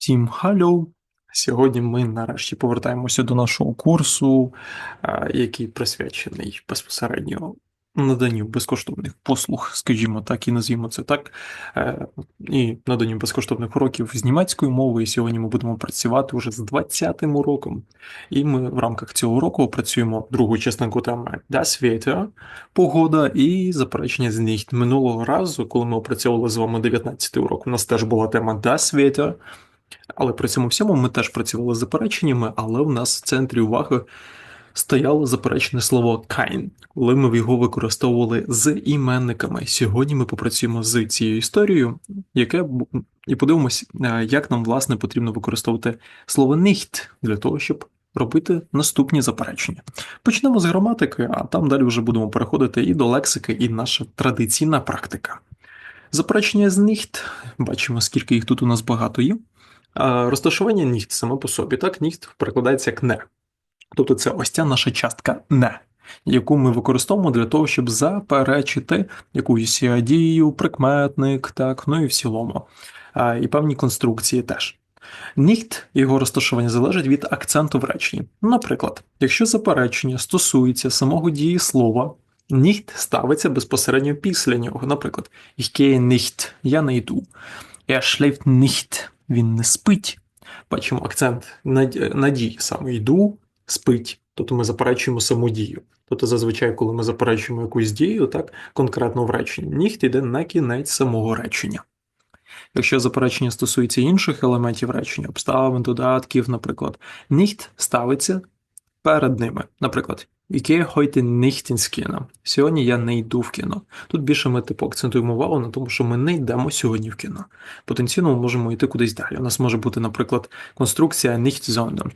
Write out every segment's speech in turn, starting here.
Всім халло! Сьогодні ми нарешті повертаємося до нашого курсу, який присвячений безпосередньо наданню безкоштовних послуг, скажімо так, і назвімо це так, е, і наданню безкоштовних уроків з німецької мови. І сьогодні ми будемо працювати вже з 20-м уроком. І ми в рамках цього уроку опрацюємо другу частинку теми Das Wetter, погода і заперечення з nicht. Минулого разу, коли ми опрацьовували з вами 19-й урок, у нас теж була тема Das Wetter, але при цьому всьому ми теж працювали з запереченнями, але в нас в центрі уваги стояло заперечене слово kein, коли ми його використовували з іменниками. Сьогодні ми попрацюємо з цією історією, яке і подивимось, е, як нам власне потрібно використовувати слово nicht для того, щоб робити наступні заперечення. Почнемо з граматики, а там далі вже будемо переходити і до лексики, і наша традиційна практика. Заперечення з nicht, бачимо, скільки їх тут у нас багато є. Розташування nicht саме по собі, так, nicht перекладається як не. Тобто це ось ця наша частка не, яку ми використовуємо для того, щоб заперечити якусь дію, прикметник, так, ну і в цілому. І певні конструкції теж. Nicht, його розташування залежить від акценту в реченні. Наприклад, якщо заперечення стосується самого дієслова, nicht ставиться безпосередньо після нього. Наприклад, ich gehe nicht, я не йду. Er schläft nicht, він не спить. Бачимо акцент на, дії саме йду, спить. Тобто ми заперечуємо саму дію. Тобто, зазвичай, коли ми заперечуємо якусь дію, так конкретно в реченні, ніхт йде на кінець самого речення. Якщо заперечення стосується інших елементів речення, обставин, додатків, наприклад, ніхт ставиться перед ними. Наприклад, ich gehe heute nicht ins Kino. Сьогодні я не йду в кіно. Тут більше ми типу акцентуємо увагу на тому, що ми не йдемо сьогодні в кіно. Потенційно ми можемо йти кудись далі. У нас може бути, наприклад, конструкція nicht sondern.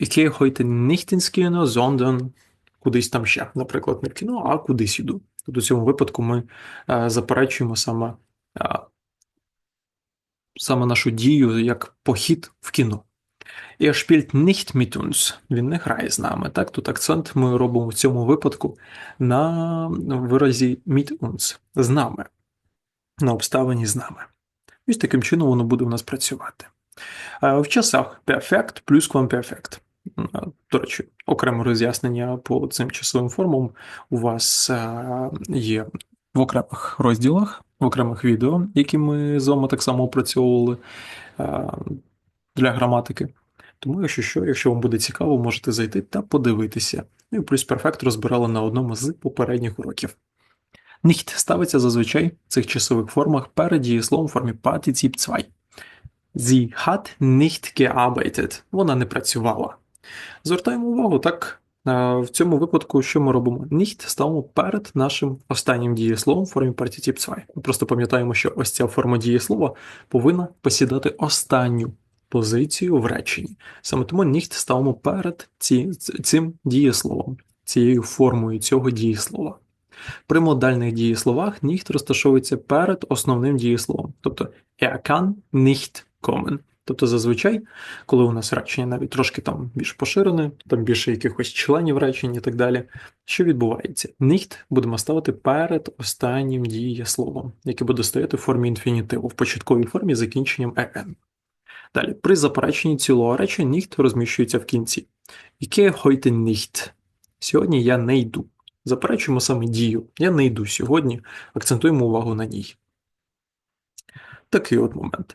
Ich gehe heute nicht ins Kino, sondern кудись там ще. Наприклад, не в кіно, а кудись іду. Тобто в цьому випадку ми е, заперечуємо саме, е, саме нашу дію як похід в кіно. Er spielt nicht mit uns. Він не грає з нами. Так, тут акцент ми робимо в цьому випадку на виразі mit uns з нами, на обставині з нами. Ось таким чином воно буде у нас працювати. В часах perfect плюс квамперфект. До речі, окреме роз'яснення по цим часовим формам у вас є в окремих розділах, в окремих відео, які ми з вами так само опрацьовували для граматики. Тому, якщо що, якщо вам буде цікаво, можете зайти та подивитися. Ну і плюс перфект розбирали на одному з попередніх уроків. Nicht ставиться зазвичай в цих часових формах перед дієсловом в формі Partizip 2. Sie hat nicht gearbeitet. Вона не працювала. Звертаємо увагу, так, в цьому випадку, що ми робимо? Nicht ставимо перед нашим останнім дієсловом в формі Partizip 2. Ми просто пам'ятаємо, що ось ця форма дієслова повинна посідати останню позицію в реченні. Саме тому nicht ставимо перед ці, цим дієсловом, цією формою цього дієслова. При модальних дієсловах nicht розташовується перед основним дієсловом, тобто er kann nicht kommen. Тобто зазвичай, коли у нас речення навіть трошки там більш поширене, там більше якихось членів речень і так далі, що відбувається? Nicht будемо ставити перед останнім дієсловом, яке буде стояти в формі інфінітиву, в початковій формі закінченням «en». Далі, при запереченні цілого речення nicht розміщується в кінці. Gehe heute nicht. Сьогодні я не йду. Заперечуємо саме дію. Я не йду сьогодні, акцентуємо увагу на ній. Такий от момент.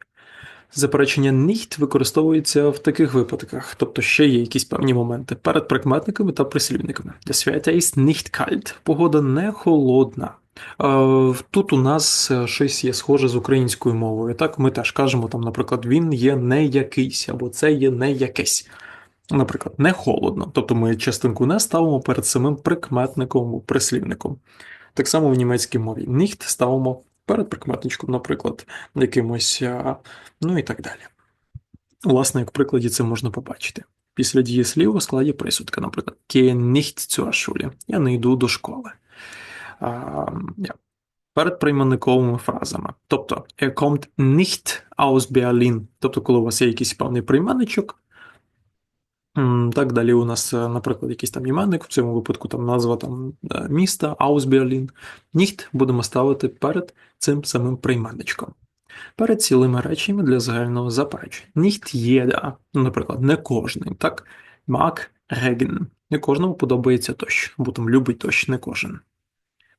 Заперечення nicht використовується в таких випадках, тобто ще є якісь певні моменти перед прикметниками та прислівниками. Das Wetter ist nicht kalt. Погода не холодна. Е, Тут у нас е, щось є схоже з українською мовою. Так, ми теж кажемо, там, наприклад, він є не якийсь, або це є не якесь. Наприклад, не холодно. Тобто ми частинку не ставимо перед самим прикметником, прислівником. Так само в німецькій мові. Nicht ставимо перед прикметничком, наприклад, якимось, ну і так далі. Власне, як в прикладі це можна побачити. Після дієслів у складі присудка, наприклад, gehe nicht zur Schule. Я не йду до школи. Перед прийменниковими фразами. Тобто, er kommt nicht aus Berlin. Тобто, коли у вас є якийсь певний прийменничок, Так, далі у нас, е, наприклад, якийсь там іменник, в цьому випадку там назва там е, міста, Аусберлін. Nicht будемо ставити перед цим самим прийменничком. перед цілими реченнями для загального заперечення. Nicht jeder, ну, наприклад, не кожний, так? Mag Regen. Не кожному подобається дощ, бо там любить дощ, не кожен.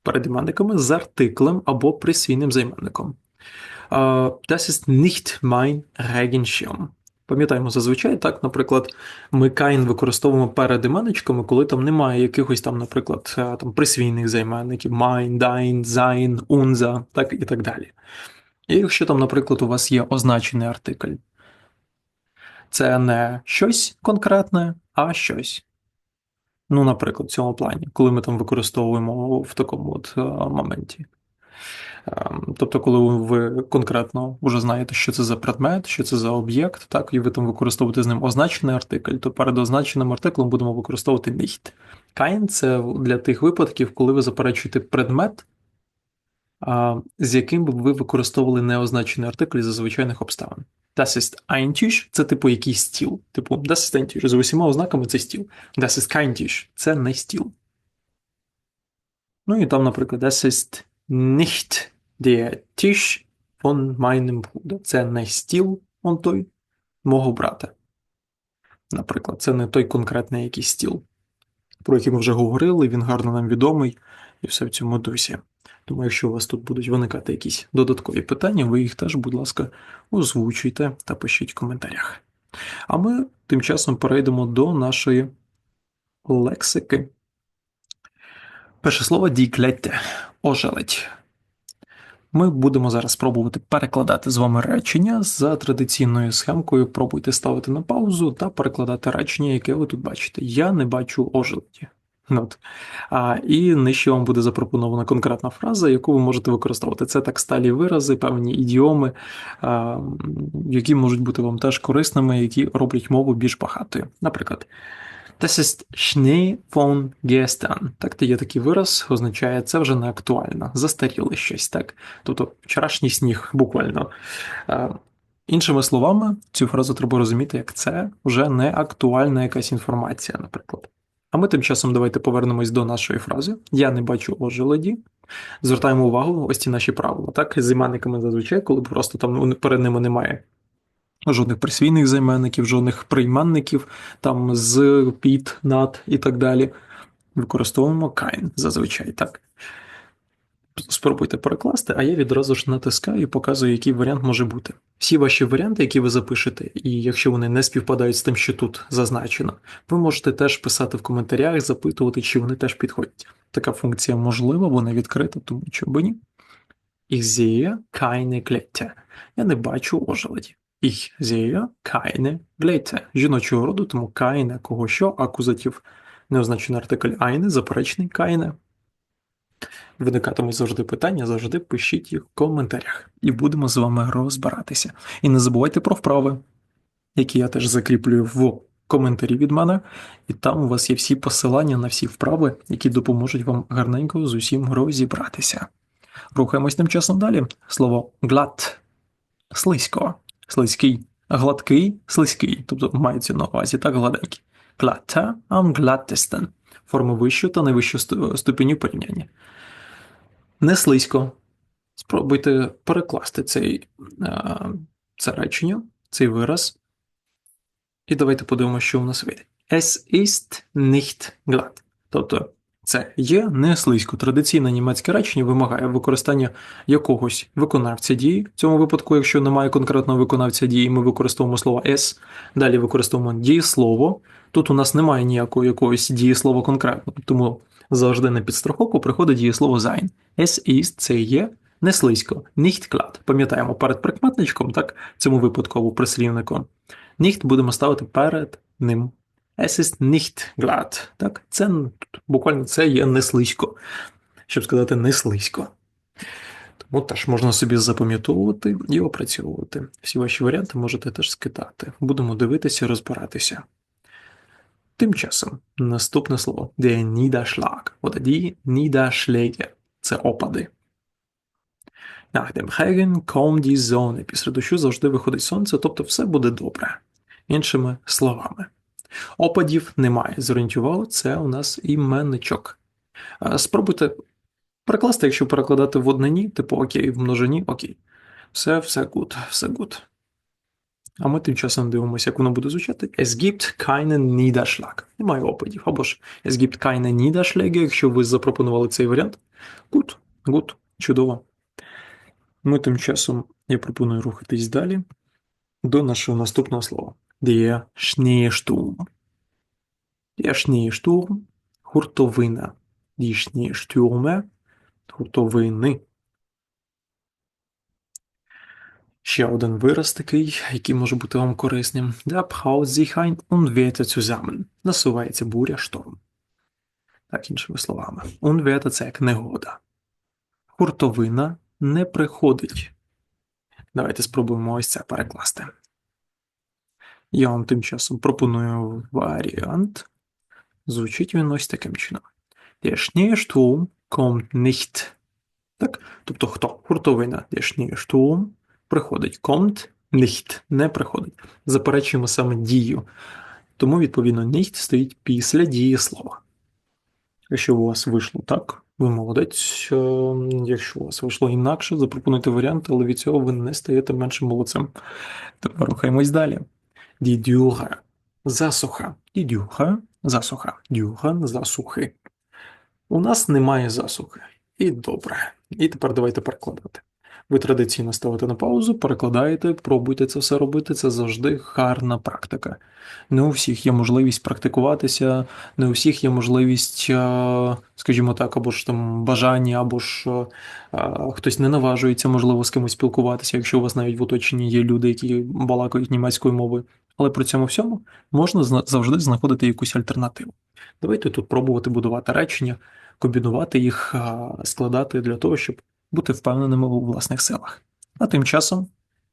Перед іменниками з артиклем або присвійним займенником. Das ist nicht mein Regenschirm. Пам'ятаємо, зазвичай так, наприклад, ми кайн використовуємо перед іменничками, коли там немає якихось там, наприклад, е, там присвійних займенників, mein, dein, sein, unser, так і так далі. І якщо там, наприклад, у вас є означений артикль, це не щось конкретне, а щось. Ну, наприклад, в цьому плані, коли ми там використовуємо в такому от е, моменті. Ем, Тобто, коли ви конкретно вже знаєте, що це за предмет, що це за об'єкт, так, і ви там використовуєте з ним означений артикль, то перед означеним артиклем будемо використовувати nicht. Kein – це для тих випадків, коли ви заперечуєте предмет, з яким ви використовували неозначений артикль за звичайних обставин. Das ist ein Tisch – це типу якийсь стіл. Типу, das ist ein Tisch. За усіма ознаками це стіл. Das ist kein Tisch – це не стіл. Ну і там, наприклад, das ist nicht der Tisch von meinem Bruder. Це не стіл, он той, мого брата. Наприклад, це не той конкретний якийсь стіл, про який ми вже говорили, він гарно нам відомий і все в цьому дусі. Тому, якщо у вас тут будуть виникати якісь додаткові питання, ви їх теж, будь ласка, озвучуйте та пишіть в коментарях. А ми тим часом перейдемо до нашої лексики. Перше слово діклетте ожеледь. Ми будемо зараз спробувати перекладати з вами речення за традиційною схемкою. Пробуйте ставити на паузу та перекладати речення, яке ви тут бачите. Я не бачу ожеледі. От. А, І нижче вам буде запропонована конкретна фраза, яку ви можете використовувати. Це так сталі вирази, певні ідіоми, а, які можуть бути вам теж корисними, які роблять мову більш багатою. Наприклад, Das ist Schnee von gestern. Так, то є такий вираз, означає це вже не актуально, застаріле щось, так? Тобто вчорашній сніг, буквально. А, іншими словами, цю фразу треба розуміти, як це вже не актуальна якась інформація, наприклад. А ми тим часом давайте повернемось до нашої фрази. Я не бачу ожеледі. Звертаємо увагу, ось ці наші правила. Так, з іменниками зазвичай, коли просто там ну, перед ними немає жодних присвійних займенників, жодних прийменників, там з, під, над і так далі. Використовуємо кайн зазвичай, так. Спробуйте перекласти, а я відразу ж натискаю і показую, який варіант може бути. Всі ваші варіанти, які ви запишете, і якщо вони не співпадають з тим, що тут зазначено, ви можете теж писати в коментарях, запитувати, чи вони теж підходять. Така функція можлива, вона відкрита, тому чому ні. Ich sehe keine Glätte. Я не бачу ожеледі. Ich sehe keine Glätte. Жіночого роду, тому keine кого що, акузатив неозначений артикль eine, заперечний keine. Виникатимуть завжди питання, завжди пишіть їх в коментарях. І будемо з вами розбиратися. І не забувайте про вправи, які я теж закріплюю в коментарі від мене, і там у вас є всі посилання на всі вправи, які допоможуть вам гарненько з усім розібратися. Рухаємось тим часом далі. Слово глад слизько, слизький, гладкий, слизький, тобто мається на увазі так гладенький. Glatter am glattesten. Форми вищого та найвищого ступеню порівняння. Не слизько. Спробуйте перекласти цей, це речення, цей вираз. І давайте подивимося, що у нас вийде. Es ist nicht glatt. Тобто це є не слизько. Традиційне німецьке речення вимагає використання якогось виконавця дії. В цьому випадку, якщо немає конкретного виконавця дії, ми використовуємо слово es, далі використовуємо дієслово. Тут у нас немає ніякого якогось дієслова конкретного, тому завжди на підстраховку приходить дієслово sein. Es ist – це є не слизько, nicht glatt. Пам'ятаємо перед прикметничком, так, цьому випадку або прислівником. Nicht будемо ставити перед ним. Es ist nicht glatt. Так? Це буквально це є не слизько, щоб сказати не слизько. Тому теж можна собі запам'ятовувати і опрацьовувати. Всі ваші варіанти можете теж скидати. Будемо дивитися, розбиратися. Тим часом наступне слово Der Niederschlag oder die Niederschläge – це опади. Nach dem Regen kommt die Sonne. Після дощу завжди виходить сонце, тобто все буде добре. Іншими словами. Опадів немає. Зорієнтували, це у нас іменничок. Спробуйте перекласти, якщо перекладати в однині, типу окей, в множині окей. Все, все гуд, все гуд. А ми тим часом дивимося, як воно буде звучати. Es gibt keinen Niederschlag. Немає опадів. Або ж Es gibt keine Niederschläge, якщо ви запропонували цей варіант. Гуд, гуд, чудово. Ми тим часом я пропоную рухатись далі до нашого наступного слова. Der Schneesturm. Der Schneesturm – гуртовина. Die Schneestürme – гуртовини. Ще один вираз такий, який може бути вам корисним. Braut sich ein Unwetter zusammen. Насувається буря, шторм. Так, іншими словами. Unwetter – це як негода. Гуртовина не приходить. Давайте спробуємо ось це перекласти. Я вам тим часом пропоную варіант. Звучить він ось таким чином. Der Schneesturm kommt nicht. Так? Тобто хто? Гуртовина. Der Schneesturm приходить. Kommt nicht. Не приходить. Заперечуємо саме дію. Тому, відповідно, nicht стоїть після дії слова. Якщо у вас вийшло так, ви молодець. Е, Якщо у вас вийшло інакше, запропонуйте варіант, але від цього ви не стаєте меншим молодцем. Тепер рухаємось далі. Dürre. Засуха. Dürre. Засуха. Dürre – засухи. У нас немає засухи. І добре. І тепер давайте перекладати. Ви традиційно ставите на паузу, перекладаєте, пробуйте це все робити. Це завжди гарна практика. Не у всіх є можливість практикуватися, не у всіх є можливість, е, скажімо так, або ж там бажання, або ж е, е, хтось не наважується, можливо, з кимось спілкуватися, якщо у вас навіть в оточенні є люди, які балакають німецькою мовою. Але при цьому всьому можна завжди знаходити якусь альтернативу. Давайте тут пробувати будувати речення, комбінувати їх, складати для того, щоб бути впевненими у власних силах. А тим часом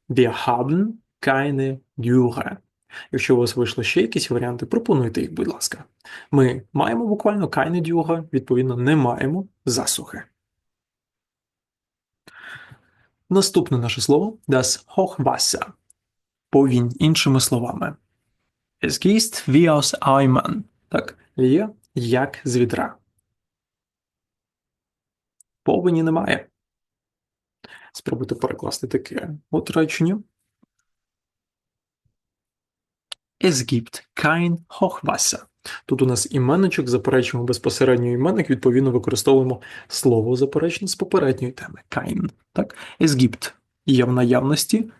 wir haben keine Dürre. Якщо у вас вийшли ще якісь варіанти, пропонуйте їх, будь ласка. Ми маємо буквально keine Dürre, відповідно, не маємо засухи. Наступне наше слово das Hochwasser. Повінь, іншими словами. Es gießt wie aus Eimern. Так, лє як з відра. Повені немає. Спробуйте перекласти таке от речення. Es gibt kein Hochwasser. Тут у нас іменничок, заперечуємо безпосередньо іменник, відповідно використовуємо слово заперечне з попередньої теми. Kein. Так? Es gibt є в наявності.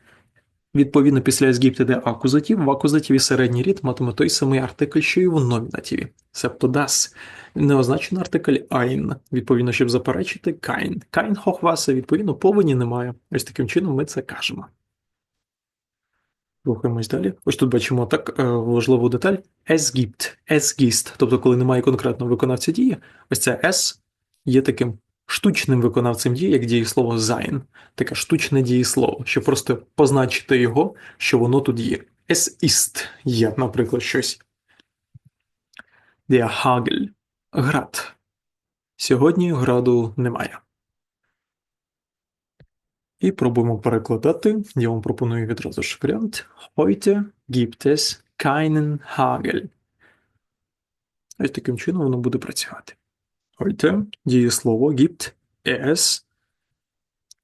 Відповідно, після gibt іде акузатив. В акузативі середній рід матиме той самий артикль, що і в номінативі. Себто das. Не означений артикль ein. Відповідно, щоб заперечити kein. Kein Hochwasser, відповідно, повені немає. Ось таким чином ми це кажемо. Рухаємось далі. Ось тут бачимо так е, важливу деталь. Es gibt, es gist. Тобто, коли немає конкретного виконавця дії, ось це es є таким штучним виконавцем дії, як дієслово sein. Таке штучне дієслово, щоб просто позначити його, що воно тут є. Es ist є, наприклад, щось. Der Hagel. Град. Сьогодні граду немає. І пробуємо перекладати. Я вам пропоную відразу ж варіант. Heute gibt es keinen Hagel. Ось таким чином воно буде працювати. Heute дієслово gibt es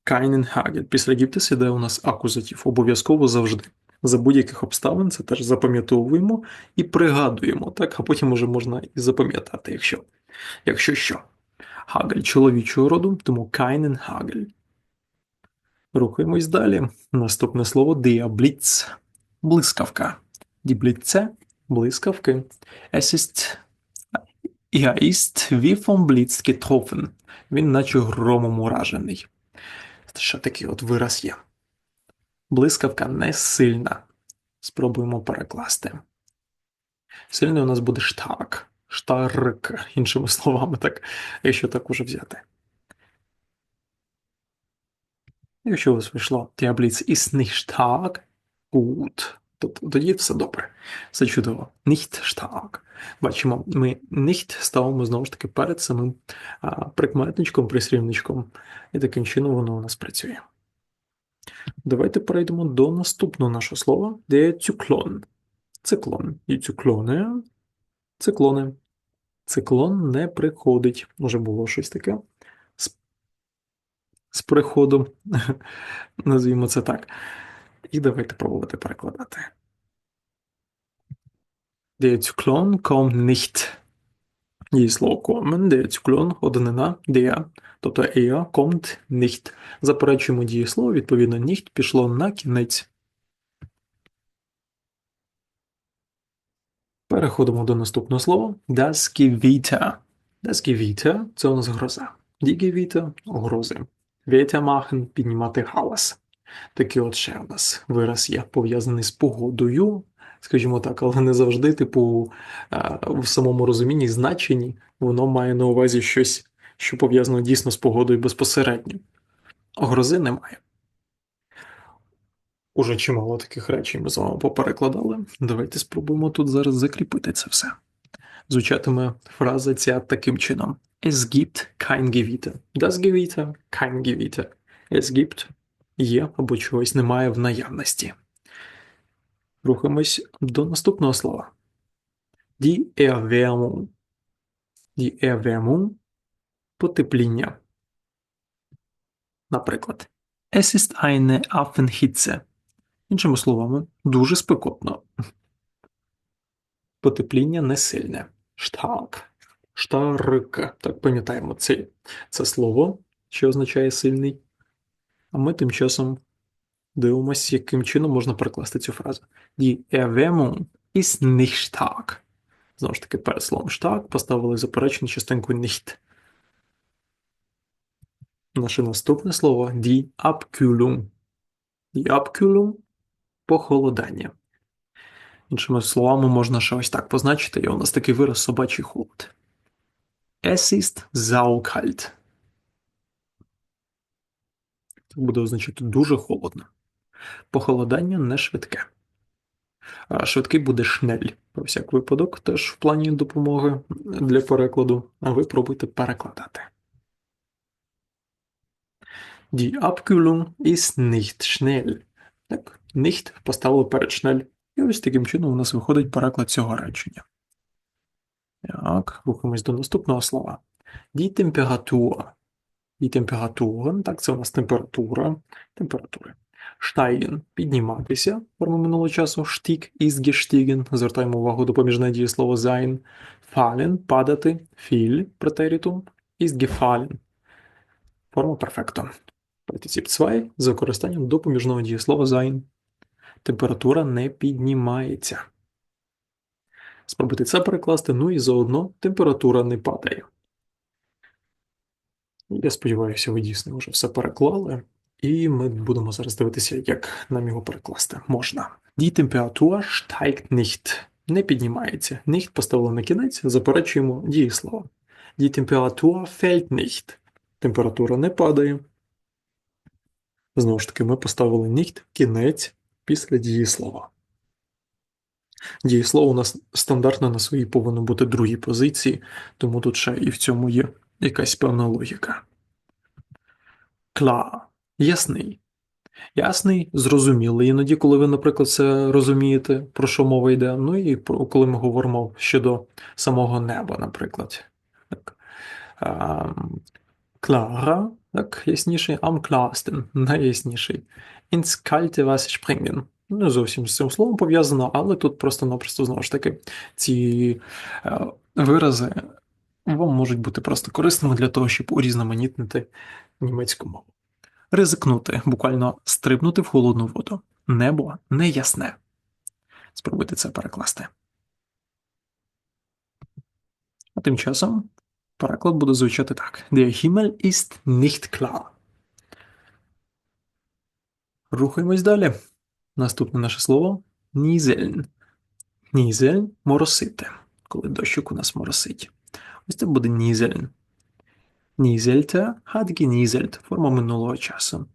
keinen Hagel. Після gibt es іде у нас акузатив. Обов'язково завжди. За будь-яких обставин це теж запам'ятовуємо і пригадуємо, так? а потім уже можна і запам'ятати, якщо, якщо що. Hagel чоловічого роду, тому keinen Hagel. Рухаємось далі. Наступне слово der Блискавка. Blitze – блискавки. Es ist Er ist wie vom Blitz getroffen. Він наче громом уражений. Ще такий от вираз є. Блискавка не сильна. Спробуємо перекласти. Сильний у нас буде штарк. Штарк, іншими словами, так, якщо так уже взяти. Якщо у вас вийшло Der Blitz ist nicht. Тобто тоді все добре. Все чудово. Nicht stark. Бачимо, ми nicht ставимо знову ж таки перед самим прикметничком, прислівничком, і таким чином воно у нас працює. Давайте перейдемо до наступного нашого слова, де циклон. Циклон. І циклони. Циклони. Циклон не приходить. Може було щось таке. з приходом, назвімо це так. І давайте пробувати перекладати. Der Zyklon kommt nicht. Дієслово kommen, der Zyklon – однина, der, тобто er kommt nicht. Заперечуємо дієслово, відповідно, nicht пішло на кінець. Переходимо до наступного слова. Das Gewitter. Das Gewitter – це у нас гроза. Die Gewitter – грози. Wetter machen – піднімати галас. Такий от ще у нас вираз є пов'язаний з погодою, скажімо так, але не завжди, типу, в самому розумінні, значенні, воно має на увазі щось, що пов'язано дійсно з погодою безпосередньо. Грози немає. Уже чимало таких речей ми з вами поперекладали. Давайте спробуємо тут зараз закріпити це все. Звучатиме фраза ця таким чином: Es gibt kein Gewitter. Das Gewitter, kein Gewitter. Es gibt є або чогось немає в наявності. Рухаємось до наступного слова. Die Erwärmung – потепління. Наприклад, Es ist eine Affenhitze. Іншими словами, дуже спекотно. Потепління не сильне. Stark. Stark. Так, пам'ятаємо це, це слово, що означає сильний. А ми тим часом дивимося, яким чином можна перекласти цю фразу. Die Erwärmung ist nicht stark. Знову ж таки, перед словом stark поставили заперечену частинку nicht. Наше наступне слово die Abkühlung. Die Abkühlung – похолодання. Іншими словами, можна ще ось так позначити, і у нас такий вираз собачий холод. Es ist saukalt. Це буде означати дуже холодно. Похолодання не швидке. Швидкий буде шнель. Про всяк випадок, теж в плані допомоги для перекладу, а ви пробуйте перекладати. Die Abkühlung ist nicht schnell. Так, nicht поставили перед шнель. І ось таким чином у нас виходить переклад цього речення. Так, рухаємось до наступного слова. Die Temperatur. Die Temperaturen, так, це у нас температура, температури. Steigen – підніматися, форма минулого часу, stieg ist gestiegen, звертаємо увагу допоміжне дієслово sein, fallen – падати, fiel – претерітум, ist gefallen – форма перфекто. Партиціп 2 з використанням допоміжного дієслова sein. Температура не піднімається. Спробуйте це перекласти, ну і заодно температура не падає. Я сподіваюся, ви дійсно вже все переклали, і ми будемо зараз дивитися, як нам його перекласти можна. Die Temperatur steigt nicht. Не піднімається. Nicht поставили на кінець, заперечуємо дієслово. Die Temperatur fällt nicht. Температура не падає. Знову ж таки, ми поставили nicht кінець після дієслова. Дієслово у нас стандартно на своїй повинно бути другій позиції, тому тут ще і в цьому є якась певна логіка. Кла. Ясний. Ясний, зрозумілий. Іноді, коли ви, наприклад, це розумієте, про що мова йде. Ну і про, коли ми говоримо щодо самого неба, наприклад. Так. Клара, так, ясніший, klarsten, найясніший. Ins kalte Wasser springen. Не зовсім з цим словом пов'язано, але тут просто-напросто знову ж таки ці е, вирази вам можуть бути просто корисними для того, щоб урізноманітнити німецьку мову. Ризикнути, буквально стрибнути в холодну воду. Небо неясне. Спробуйте це перекласти. А тим часом переклад буде звучати так: Der Himmel ist nicht klar. Рухаємось далі. Наступне наше слово нізельн. Нізельн моросити, коли дощик у нас моросить. Ось це буде нізельн. Нізельте hat genieselt, форма минулого часу.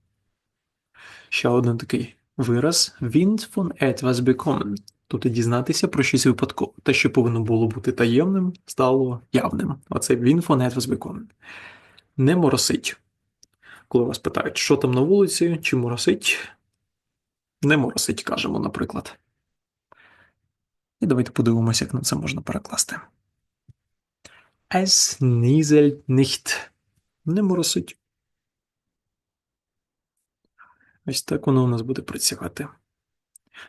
Ще один такий вираз Wind von etwas bekommen. Тобто дізнатися про щось випадково. Те, що повинно було бути таємним, стало явним. Оце Wind von etwas bekommen. Не моросить. Коли вас питають, що там на вулиці, чи моросить, не моросить, кажемо, наприклад. І давайте подивимося, як на це можна перекласти. Es nieselt nicht. Не моросить. Ось так воно у нас буде працювати.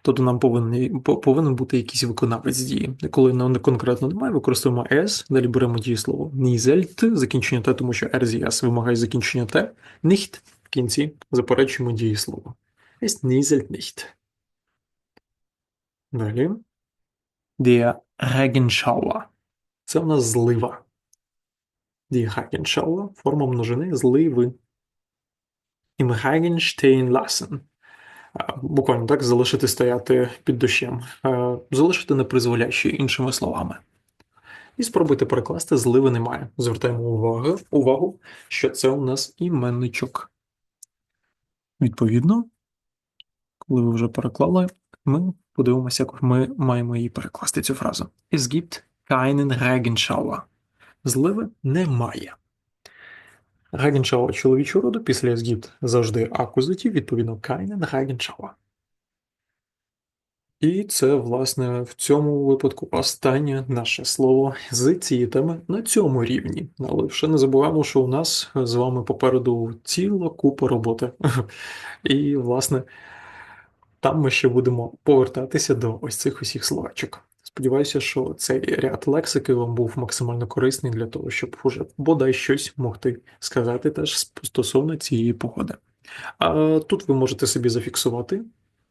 Тобто нам повинен, повинен бути якийсь виконавець дії. Коли нам конкретно немає, використовуємо S, далі беремо дієслово «nicht», закінчення Т, тому що RZS вимагає закінчення Т, «nicht» в кінці заперечуємо дієслово. Es nieselt nicht. Далі. Der Regenschauer. Це в нас злива. Die Regenschauer – форма множини зливи. Im Regen lassen. Буквально так залишити стояти під дощем, залишити непризволяще, іншими словами. І спробуйте перекласти зливи немає. Звертаємо увагу, увагу, що це у нас іменничок. Відповідно, коли ви вже переклали, ми подивимося, як ми маємо її перекласти цю фразу. Es gibt keinen Regenschauer. Зливи немає. Regenschauer чоловічого роду після es завжди акузатив, відповідно, keinen Regenschauer. І це, власне, в цьому випадку останнє наше слово з цієї теми на цьому рівні. Але ще не забуваємо, що у нас з вами попереду ціла купа роботи. І, власне, там ми ще будемо повертатися до ось цих усіх словечок. Сподіваюся, що цей ряд лексики вам був максимально корисний для того, щоб уже бодай щось могти сказати теж стосовно цієї погоди. А тут ви можете собі зафіксувати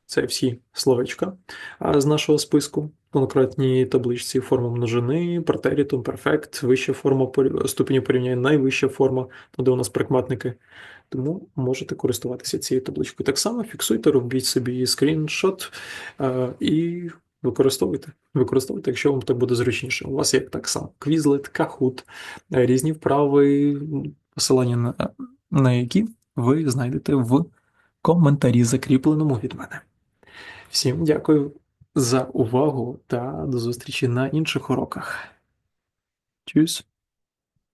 це всі словечка з нашого списку. Конкретній табличці форма множини, претерітум, перфект, вища форма ступені порівняння, найвища форма, де у нас прикметники. Тому можете користуватися цією табличкою. Так само фіксуйте, робіть собі скріншот і використовуйте. Використовуйте, якщо вам так буде зручніше. У вас є так само квізлет, кахут, різні вправи, посилання на, на які ви знайдете в коментарі, закріпленому від мене. Всім дякую за увагу та до зустрічі на інших уроках. Tschüss.